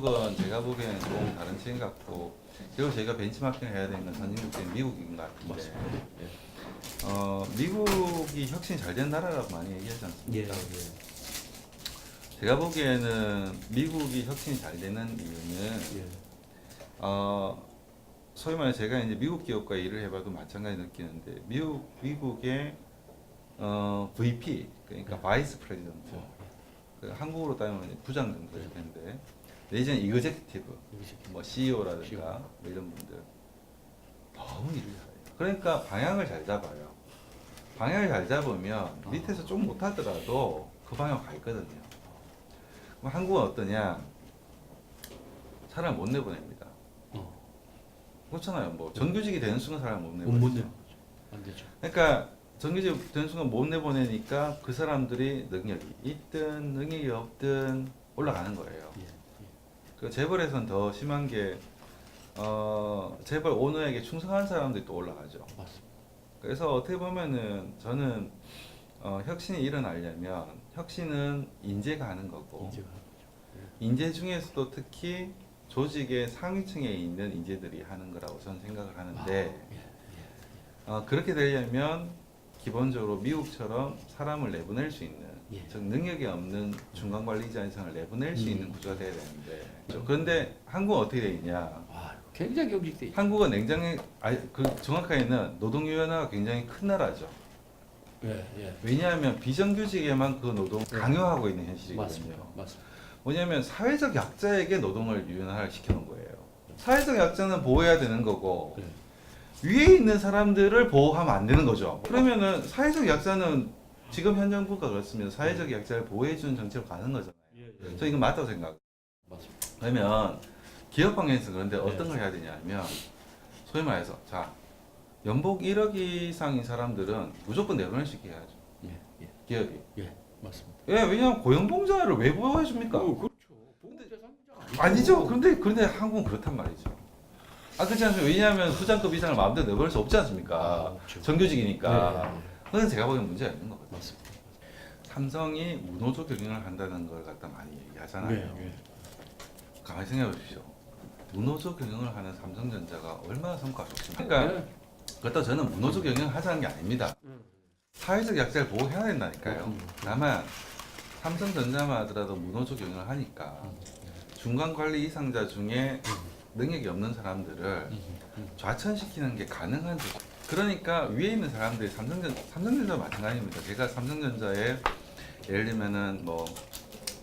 보기에는 조금 다른 측인 같고 그리고 저희가 벤치마킹을 해야 되는 건 선진국인 미국인 것 같은데 맞습니다. 예. 어, 미국이 혁신이 잘 된 나라라고 많이 얘기하지 예. 않습니까? 예. 제가 보기에는 미국이 혁신이 잘 되는 이유는 예. 어, 소위 말해 제가 이제 미국 기업과 일을 해봐도 마찬가지 느끼는데 미국 미국의 어, VP 그러니까 바이스 프레지던트 그 한국으로 따지면 부장 정도 될 텐데 내지는 이그제큐티브 뭐 CEO라든가 뭐 이런 분들 너무 일을 잘해요. 그러니까 방향을 잘 잡아요. 방향을 잘 잡으면 밑에서 좀 못하더라도 그 방향 가 있거든요. 그럼 한국은 어떠냐? 사람 못 내보냅니다. 어. 그렇잖아요. 뭐 정규직이 되는 순간 사람 못못 내보내죠. 내는 거죠. 안 되죠. 그러니까 정규직 되는 순간 못 내보내니까 그 사람들이 능력이 있든 능력이 없든 올라가는 거예요. 예. 예. 그 재벌에선 더 심한 게 어, 재벌 오너에게 충성한 사람들이 또 올라가죠. 맞습니다. 그래서 어떻게 보면은 저는 어, 혁신이 일어나려면 혁신은 인재가 하는 거고 인재가 인재 중에서도 특히 조직의 상위층에 있는 인재들이 하는 거라고 저는 생각을 하는데 아, 예. 어, 그렇게 되려면 기본적으로 미국처럼 사람을 내보낼 수 있는 예. 즉 능력이 없는 중간 관리자 이상을 내보낼 수 음. 있는 구조가 돼야 되는데 그런데 한국은 어떻게 돼 있냐 와, 굉장히 경직돼 있죠. 한국은 냉장히 아니, 그 정확하게는 노동 유연화가 굉장히 큰 나라죠. 예. 예. 왜냐하면 비정규직에만 그 노동 네. 강요하고 있는 현실이거든요. 맞습니다. 맞습니다. 뭐냐면 사회적 약자에게 노동을 유연화를 시켜놓은 거예요. 사회적 약자는 보호해야 되는 거고 네. 위에 있는 사람들을 보호하면 안 되는 거죠. 그러면은 사회적 약자는 지금 현 정부가 그렇습니다. 사회적 약자를 보호해주는 정책으로 가는 거잖아요. 예. 저 이건 맞다고 생각. 맞습니다. 그러면 기업 방향에서 그런데 어떤 네. 걸 해야 되냐면 소위 말해서 자 연봉 1억 이상인 사람들은 무조건 있게 해야죠. 예. 예. 기업이. 예. 맞습니다. 왜 왜냐하면 고용봉자를 왜 보호해 줍니까? 어, 그렇죠. 보호대상자 아니죠. 그런데 그런데 한국은 그렇단 말이죠. 아 그렇지 않습니까? 왜냐하면 후장급 이상을 마음대로 내보낼 수 없지 않습니까? 아. 정규직이니까. 네, 네, 네. 그건 제가 보기엔 문제가 있는 거거든요. 맞습니다. 삼성이 무노조 경영을 한다는 걸 갖다 많이 얘기하잖아요. 네. 네. 가만히 생각해 보십시오. 무노조 경영을 하는 삼성전자가 얼마나 성과가 좋습니까? 그러니까 네. 그렇다고 저는 무노조 경영을 하자는 게 아닙니다. 음. 사회적 약자를 보호해야 된다니까요. 그렇군요. 다만 삼성전자만 하더라도 무노조 경영을 하니까 중간 관리 이상자 중에 능력이 없는 사람들을 음. 음. 좌천시키는 게 가능한 조 그러니까 위에 있는 사람들이 삼성전 삼성전자 마찬가지입니다. 제가 삼성전자에 예를 들면은 뭐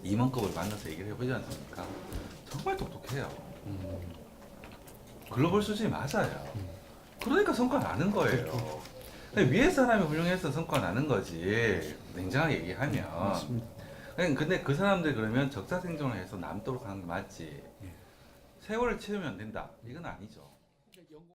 임원급을 만나서 얘기를 해보지 않습니까? 정말 똑똑해요. 음. 글로벌 수준이 맞아요. 음. 그러니까 성과 나는 거예요. 근데 위에 사람이 훌륭해서 성과 나는 거지. 냉정하게 얘기하면. 맞습니다. 근데 그 사람들 그러면 적자 생존을 해서 남도록 하는 게 맞지. 예. 세월을 채우면 안 된다. 이건 아니죠.